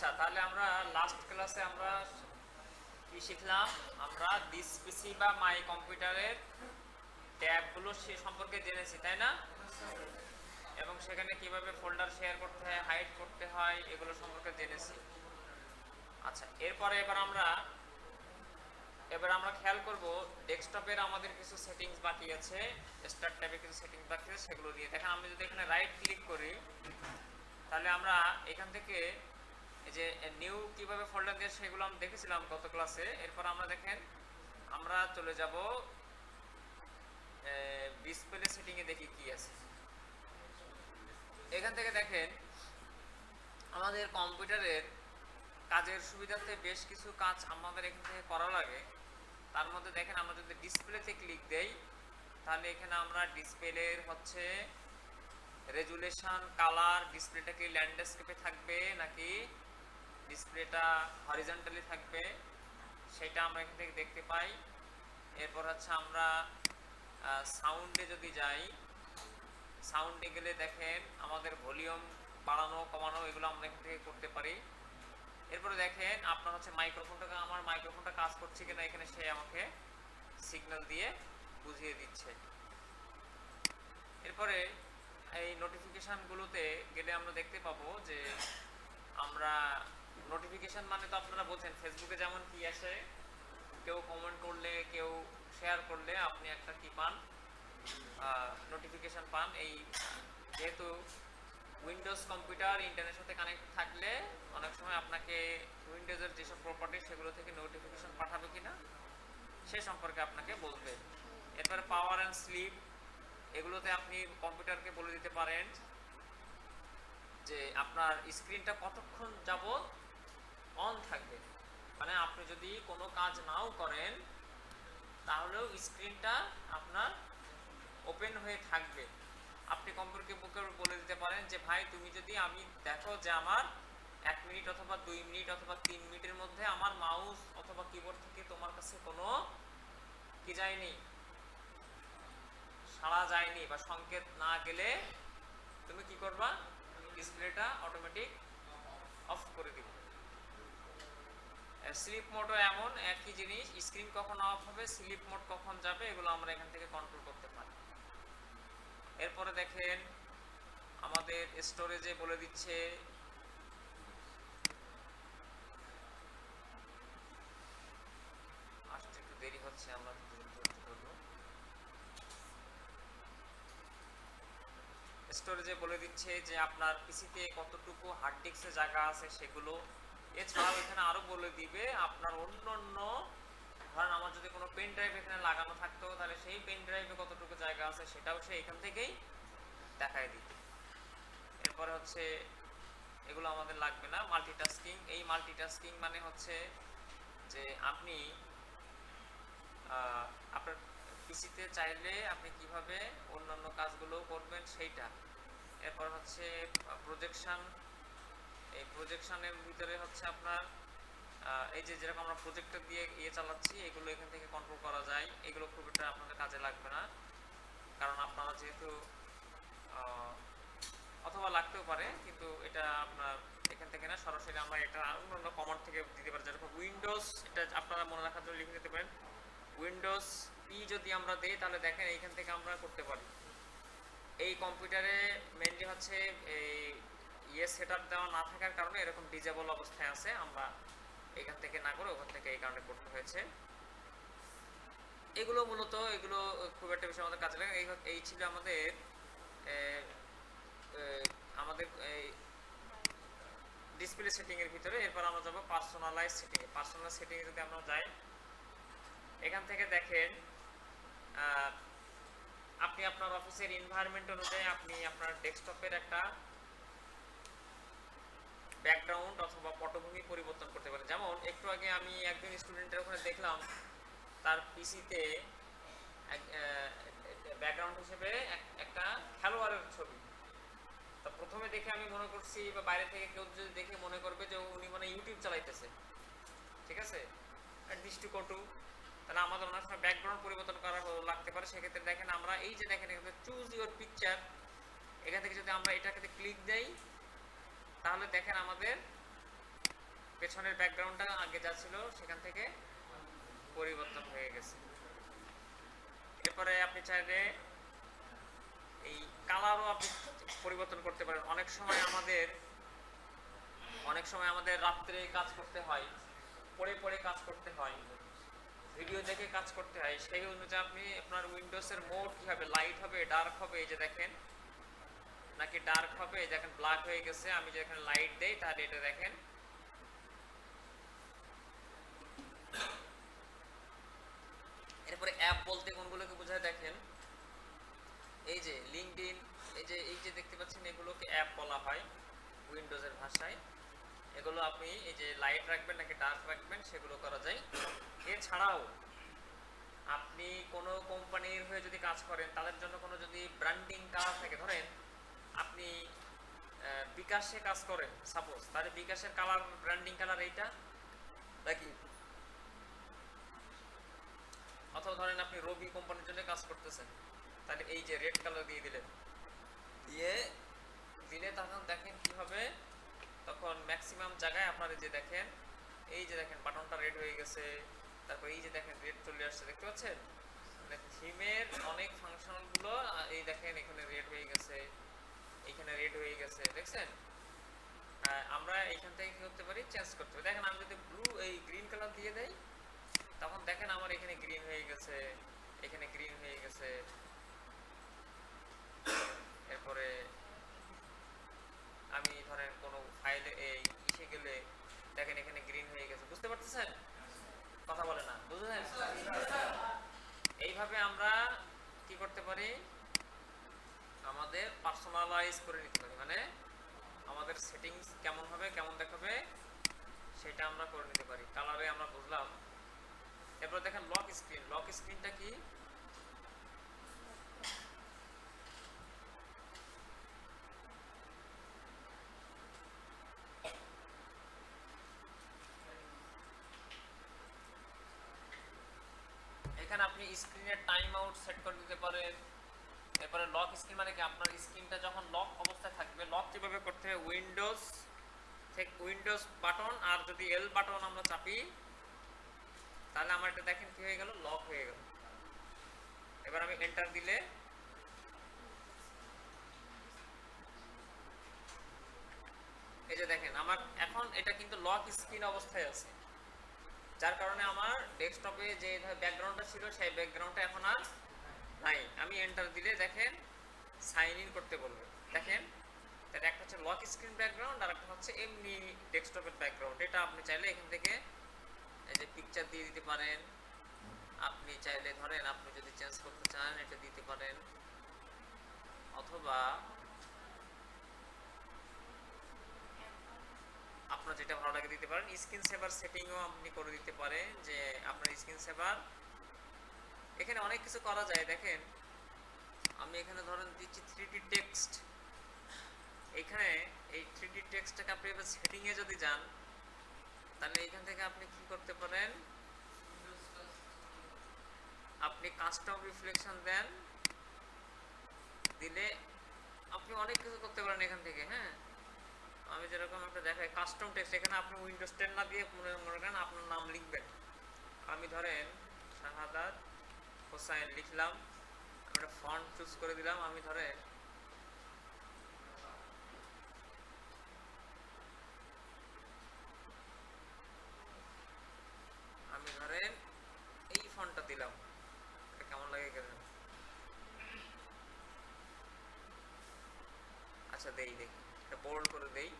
আচ্ছা তাহলে আমরা লাস্ট ক্লাসে আমরা কি শিখলাম? আমরা দিস পিসি বা মাই কম্পিউটারের ট্যাবগুলো সে সম্পর্কে জেনেছি, তাই না? এবং সেখানে কীভাবে ফোল্ডার শেয়ার করতে হয় হাইড করতে হয়, এগুলো সম্পর্কে জেনেছি। আচ্ছা এরপরে এবার আমরা এবার আমরা খেয়াল করব ডেস্কটপের আমাদের কিছু সেটিংস বাকি আছে স্টার্ট ট্যাবে কিছু সেটিংস বাকি আছে, সেগুলো দিয়ে। দেখেন, আমি যদি এখানে রাইট ক্লিক করি, তাহলে আমরা এখান থেকে যে নিউ কীভাবে ফোল্ডার দিয়ে সেগুলো আমরা দেখেছিলাম গত ক্লাসে এরপর আমরা দেখেন, আমরা চলে যাব ডিসপ্লে সেটিং এ দেখি কি আছে। এখান থেকে দেখেন, আমাদের কম্পিউটারের কাজের সুবিধাতে বেশ কিছু কাজ আমাদের এখান থেকে করা লাগে। তার মধ্যে দেখেন, আমরা যদি ডিসপ্লেতে ক্লিক দেই, তাহলে এখানে আমরা ডিসপ্লের হচ্ছে রেজুলেশন কালার ডিসপ্লেটা কি ল্যান্ডস্কেপে থাকবে নাকি ডিসপ্লেটা হরিজন্টালি থাকবে, সেটা আমরা এখান থেকে দেখতে পাই। এরপর হচ্ছে আমরা সাউন্ডে যদি যাই সাউন্ডে গেলে দেখেন আমাদের ভলিউম বাড়ানো, কমানো, এগুলো আমরা এখান থেকে করতে পারি। এরপরে দেখেন আপনার হচ্ছে মাইক্রোফোনটাকে আমার মাইক্রোফোনটা কাজ করছে কিনা, এখানে সে আমাকে সিগন্যাল দিয়ে বুঝিয়ে দিচ্ছে। এরপরে এই নোটিফিকেশানগুলোতে গেলে আমরা দেখতে পাবো যে আমরা নোটিফিকেশান মানে তো আপনারা বলছেন ফেসবুকে যেমন কি আসে, কেউ কমেন্ট করলে, কেউ শেয়ার করলে আপনি একটা কি পান? নোটিফিকেশান পান। এই যেহেতু উইন্ডোজ কম্পিউটার ইন্টারনেটের সাথে কানেক্ট থাকলে অনেক সময় আপনাকে উইন্ডোজের যেসব প্রপার্টি সেগুলো থেকে নোটিফিকেশন পাঠাবে কিনা, সে সম্পর্কে আপনাকে বলবে। এরপরে পাওয়ার অ্যান্ড স্লিপ এগুলোতে আপনি কম্পিউটারকে বলে দিতে পারেন যে আপনার স্ক্রিনটা কতক্ষণ যাবত অন থাকবে। মানে আপনি যদি কোনো কাজ নাও করেন, তাহলেও স্ক্রিনটা আপনার ওপেন হয়ে থাকবে। আপনি কম্পিউটারকে বুকে বলে দিতে পারেন যে, ভাই, তুমি যদি আমি দেখো যে আমার এক মিনিট অথবা দুই মিনিট অথবা তিন মিনিটের মধ্যে আমার মাউস অথবা কিবোর্ড থেকে তোমার কাছে কোনো কি যায়নি? সাড়া যায়নি বা সংকেত না গেলে তুমি কি করবা? ডিসপ্লেটা অটোমেটিক অফ করে দিবে। স্লিপ মোডও এমন, একই জিনিস স্ক্রিন কখন অফ হবে স্লিপ মোড কখন যাবে, এগুলো আমরা এখান থেকে কন্ট্রোল করতে পারি। এরপরে দেখেন, আমাদের স্টোরেজে বলে দিচ্ছে, আসতে একটু দেরি হচ্ছে, আমরা স্টোরেজে বলে দিচ্ছে যে, আপনার পিসিতে কতটুকু হার্ড ডিস্কে জায়গা আছে সেগুলো এছাড়াও এখানে আরও বলে দিবে, আপনার অন্য অন্য ধরেন আমার যদি কোনো পেন ড্রাইভ এখানে লাগানো থাকতো, তাহলে সেই পেন ড্রাইভে কতটুকু জায়গা আছে সেটাও সে এখান থেকেই দেখায় দিত এরপরে হচ্ছে, এগুলো আমাদের লাগবে না মাল্টিটাস্কিং এই মাল্টিটাস্কিং মানে হচ্ছে যে আপনি আপনার পিসিতে চাইলে আপনি কীভাবে অন্যান্য কাজগুলো করবেন সেইটা। এরপর হচ্ছে প্রজেকশন এই প্রজেকশনের ভিতরে হচ্ছে আপনার এই যে যেরকম আমরা প্রজেক্টর দিয়ে ইয়ে চালাচ্ছি, এগুলো এখান থেকে কন্ট্রোল করা যায়। এগুলো খুব একটা আপনাদের কাজে লাগবে না। কারণ আপনারা যেহেতু অথবা লাগতেও পারে, কিন্তু এটা আপনার এখান থেকে না, সরাসরি আমরা এটা অন্যান্য কমান্ড থেকে দিতে পারি। যেরকম উইন্ডোজ এটা আপনারা মনে রাখার জন্য লিখে দিতে পারেন। উইন্ডোজ পি যদি আমরা দিই, তাহলে দেখেন এইখান থেকে আমরা করতে পারি। এই কম্পিউটারে মেনলি হচ্ছে এই ইয়ে সেট দেওয়া না থাকার কারণে এরকম ডিজেবল অবস্থায় আছে। আমরা এখান থেকে না করে ওখান থেকে এই কারণে করতে হয়েছে। এগুলো মূলত, এগুলো খুব একটা বেশি আমাদের কাজে লাগে এই ছিল আমাদের আমাদের এই ডিসপ্লে সেটিং এর ভিতরে। এরপর আমরা যাব পার্সোনালাইজ সেটিং পার্সোনাল সেটিং এ যদি আমরা যাই, এখান থেকে দেখেন আপনি আপনার অফিসের এনভায়রনমেন্ট অনুযায়ী আপনি আপনার ডেস্কটপের একটা ব্যাকগ্রাউন্ড অথবা পটভূমি পরিবর্তন করতে পারেন যেমন, একটু আগে আমি একজন স্টুডেন্টের ওখানে দেখলাম, তার পিসিতে ব্যাকগ্রাউন্ড হিসেবে একটা খেলোয়াড়ের ছবি। তা প্রথমে দেখে আমি মনে করছি বা বাইরে থেকে কেউ যদি দেখে মনে করবে যে উনি মানে ইউটিউব চালাইতেছে। ঠিক আছে? দৃষ্টিকটু। তাহলে আমাদের অনেক সময় ব্যাকগ্রাউন্ড পরিবর্তন করা লাগতে পারে। সেক্ষেত্রে দেখেন আমরা এই যে দেখেন এখানে চুজ ইউর পিকচার এখান থেকে যদি আমরা এটাকে ক্লিক দেই তাহলে দেখেন আমাদের পেছনের ব্যাকগ্রাউন্ডটা আগে যা ছিল সেখান থেকে পরিবর্তন হয়ে গেছে। এরপরে আপনি চাইলে এই কালারও আপনি পরিবর্তন করতে পারেন। অনেক সময় আমাদের, অনেক সময় আমাদের রাত্রে কাজ করতে হয়, পড়ে পড়ে কাজ করতে হয় ভিডিও দেখে কাজ করতে হয়। সেই অনুযায়ী আপনি আপনার উইন্ডোজের মোড কি হবে লাইট হবে ডার্ক হবে, এই যে দেখেন নাকি ডার্ক হবে দেখেন ব্ল্যাক হয়ে গেছে, আমি যদি এখানে লাইট দেই, তাহলে এটা দেখেন। এরপরে অ্যাপ বলতে কোনগুলোকে বোঝায় দেখেন। এই যে লিঙ্কডইন এই যে এই যে দেখতে পাচ্ছেন, এগুলোকে অ্যাপ বলা হয় উইন্ডোজের ভাষায়। এগুলো আপনি এই যে লাইট রাখবেন নাকি ডার্ক রাখবেন, সেগুলো করা যায়। এছাড়াও, আপনি কোনো কোম্পানির হয়ে যদি কাজ করেন, তাদের জন্য কোনো যদি ব্র্যান্ডিং কাজ থাকে, ধরেন আপনি বিকাশে কাজ করেন সাপোজ তাহলে বিকাশের কালার ব্র্যান্ডিং কালার এইটা? নাকি? অথবা ধরেন আপনি রবি কোম্পানির জন্য কাজ করতেছেন, তাহলে এই যে রেড কালার দিয়ে দিলেন, দিয়ে দিলে তখন দেখেন কি হবে? তখন ম্যাক্সিমাম জায়গায় আপনার যে দেখেন, এই যে দেখেন বাটনটা রেড হয়ে গেছে, তারপর এই যে দেখেন রেড চলে আসছে, দেখতে পাচ্ছেন? মানে থিমের অনেক ফাংশনালগুলো এই দেখেন এখানে রেড হয়ে গেছে। এখানে রেড হয়ে গেছে, দেখছেন? আমরা এখান থেকে কি করতে পারি? চেঞ্জ করতে পারি। দেখেন, আমি যদি ব্লু এই গ্রিন কালার দিয়ে দেই, তখন দেখেন আমার এখানে গ্রিন হয়ে গেছে, এখানে গ্রিন হয়ে গেছে। এরপরে আমি ধরেন কোনো ফাইলে এই ইসে গেলে দেখেন এখানে গ্রিন হয়ে গেছে। বুঝতে পারতেছেন? কথা বলে না। বুঝলেন? এইভাবে আমরা কি করতে পারি? আমাদের পার্সোনালাইজ করে নিতে পারি মানে আমাদের সেটিংস কেমন হবে, কেমন দেখাবে, সেটা আমরা করে নিতে পারি। কালারে আমরা বুঝলাম। এরপর দেখেন লক স্ক্রিন লক স্ক্রিনটা কি? এখানে আপনি স্ক্রিনের টাইম আউট সেট করে দিতে পারেন। এরপরে লক স্ক্রিন মানে কি? আপনার স্ক্রিনটা যখন লক অবস্থায় থাকবে লক কীভাবে করতে হবে উইন্ডোজ থেকে উইন্ডোজ বাটন আর যদি এল বাটন আমরা চাপি, তাহলে আমার এটা দেখেন কি হয়ে গেল? লক হয়ে গেল। এবার আমি এন্টার দিলে এই যে দেখেন, আমার এখন এটা কিন্তু লক স্ক্রিন অবস্থায় আছে। যার কারণে আমার ডেস্কটপে যে ব্যাকগ্রাউন্ডটা ছিল, সেই ব্যাকগ্রাউন্ডটা এখন আর নাই আমি এন্টার দিলে দেখেন সাইন ইন করতে বলবে। দেখেন, তাহলে একটা হচ্ছে লক স্ক্রিন ব্যাকগ্রাউন্ড আর একটা হচ্ছে এমনি ডেস্কটপের ব্যাকগ্রাউন্ড এটা আপনি চাইলে এখান থেকে এই যে পিকচার দিয়ে দিতে পারেন। আপনি চাইলে ধরেন আপনি যদি চেঞ্জ করতে চান, এটা দিতে পারেন। অথবা আপনার যেটা ভালো লাগে দিতে পারেন। স্ক্রিন সেভার সেটিংও আপনি করে দিতে পারেন যে আপনার স্ক্রিন সেভার এখানে অনেক কিছু করা যায়, দেখেন। আমি এখানে ধরেন দিচ্ছি থ্রি টেক্সট এখানে এই থ্রি ডি টেক্সটটাকে আপনি এবার সেটিংয়ে যদি যান, তাহলে এখান থেকে আপনি কি করতে পারেন? আপনি কাস্টম রিফ্লেকশন দেন। দিলে আপনি অনেক কিছু করতে পারেন এখান থেকে হ্যাঁ? আমি যেরকম একটা দেখাই কাস্টম টেক্সট এখানে আপনি উইন্ডোজ টেন না দিয়ে মনে মনে করেন আপনার নাম লিখবেন। আমি ধরেন শাহাদাত হোসাইন লিখলাম আমি একটা ফন্ট চুজ করে দিলাম, আমি ধরেন আমি এই ফন্টটা দিলাম। কেমন লাগে আচ্ছা দেই দেই, এটা বোল্ড করে দেই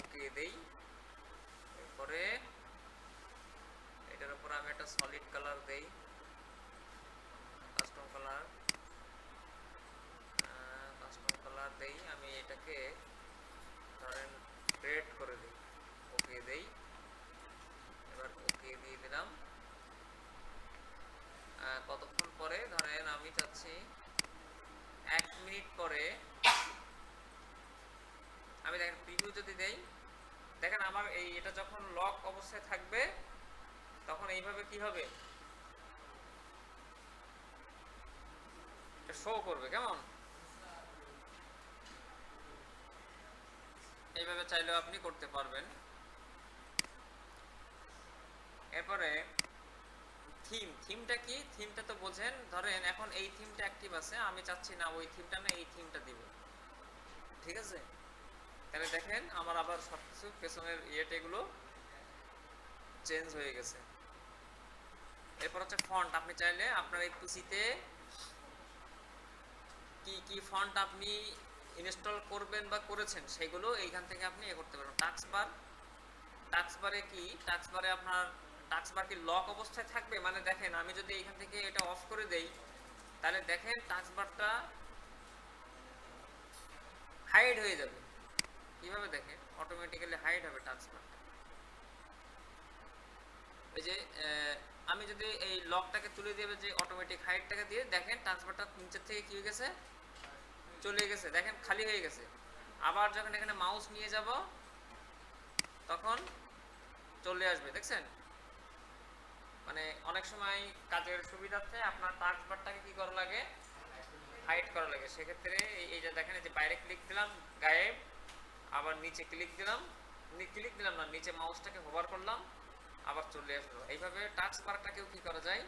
ওকে দেই। এরপরে, এটার উপর আমি একটা সলিড কালার দেই কাস্টম কালার কাস্টম কালার দেই, আমি এটাকে ধরেন রেড করে দিই। ওকে দেই। এবার ওকে দিয়ে দিলাম। কতক্ষণ পরে? ধরেন আমি চাচ্ছি এক মিনিট পরে। আমি দেখেন প্রিভিউ যদি দেই, দেখেন আমার এই এটা যখন লক অবস্থায় থাকবে, তখন এইভাবে কি হবে? শো করবে, কেমন? এইভাবে চাইলেও আপনি করতে পারবেন। এরপরে থিম থিমটা কি? থিমটা তো বোঝেন। ধরেন, এখন এই থিমটা অ্যাক্টিভ আছে, আমি চাচ্ছি না ওই থিমটা না এই থিমটা দিব। ঠিক আছে? তাহলে দেখেন, আমার আবার সবকিছু পেছনের ইয়েটা এগুলো চেঞ্জ হয়ে গেছে। এরপর হচ্ছে ফন্ট আপনি চাইলে আপনার এই পিসিতে কি কি ফন্ট আপনি ইনস্টল করবেন বা করেছেন, সেগুলো এইখান থেকে আপনি এ করতে পারবেন। টাক্স বার টাক্স বারে কি? টাক্স বারে আপনার টাক্স বার কি লক অবস্থায় থাকবে? মানে দেখেন, আমি যদি এইখান থেকে এটা অফ করে দেই, তাহলে দেখেন টাক্স বারটা হাইড হয়ে যাবে। কীভাবে দেখেন? অটোমেটিক্যালি হাইড হবে টাক্স বারটা এই যে আমি যদি এই লকটাকে তুলে দেবে যে অটোমেটিক হাইটটাকে দিয়ে, দেখেন ট্রান্সফারটা নিচের থেকে কি হয়ে গেছে? চলে গেছে, দেখেন খালি হয়ে গেছে। আবার যখন এখানে মাউস নিয়ে যাব, তখন চলে আসবে, দেখছেন? মানে অনেক সময় কাজের সুবিধার্থে আপনার টাস্ক বারটাকে কি করা লাগে? হাইড করা লাগে। সেক্ষেত্রে এই- যে দেখেন যে বাইরে ক্লিক দিলাম, গায়েব। আবার নিচে ক্লিক দিলাম। ক্লিক দিলাম না, নিচে মাউসটাকে হোভার করলাম, আবার চলে আসলো। এইভাবে টাচ বারটাকেও কি করা যায়?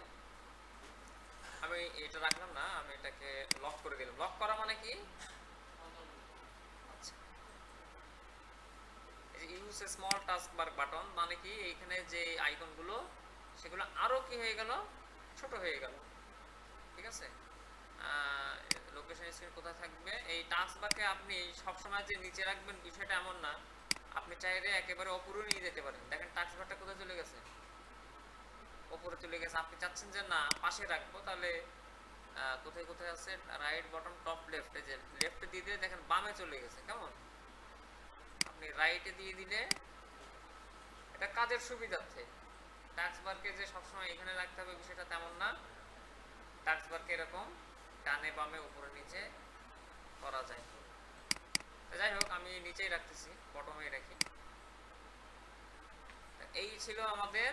আমি এটা রাখলাম না, আমি এটাকে লক করে দিলাম। লক করা মানে কি? Use small task bar button মানে কি? এইখানে যে আইকনগুলো সেগুলো আরও কি হয়ে গেল? ছোট হয়ে গেল। ঠিক আছে? লোকেশন স্ক্রিন কোথায় থাকবে? এই টাস্ক বারকে আপনি সবসময় যে নিচে রাখবেন বিষয়টা এমন না। আপনি চাইলে একেবারে ওপরে নিয়ে যেতে পারেন। দেখেন টাক্স বারটা কোথায় চলে গেছে? ওপরে চলে গেছে। আপনি চাচ্ছেন যে না, পাশে রাখব, তাহলে কোথায় কোথায় আছে? রাইট বটম টপ লেফট যে লেফটে দিয়ে দিলে দেখেন বামে চলে গেছে, কেমন? আপনি রাইটে দিয়ে দিলে এটা কাজের সুবিধার্থে। টাক্স বারকে যে সবসময় এখানে রাখতে হবে বিষয়টা তেমন না। টাক্স বারকে এরকম ডানে, বামে, উপরে, নিচে করা যায়। যাই হোক, আমি নিচেই রাখতেছি বটমেই রাখি। এই ছিল আমাদের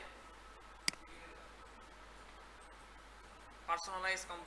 পার্সোনালাইজ কম্পিউটার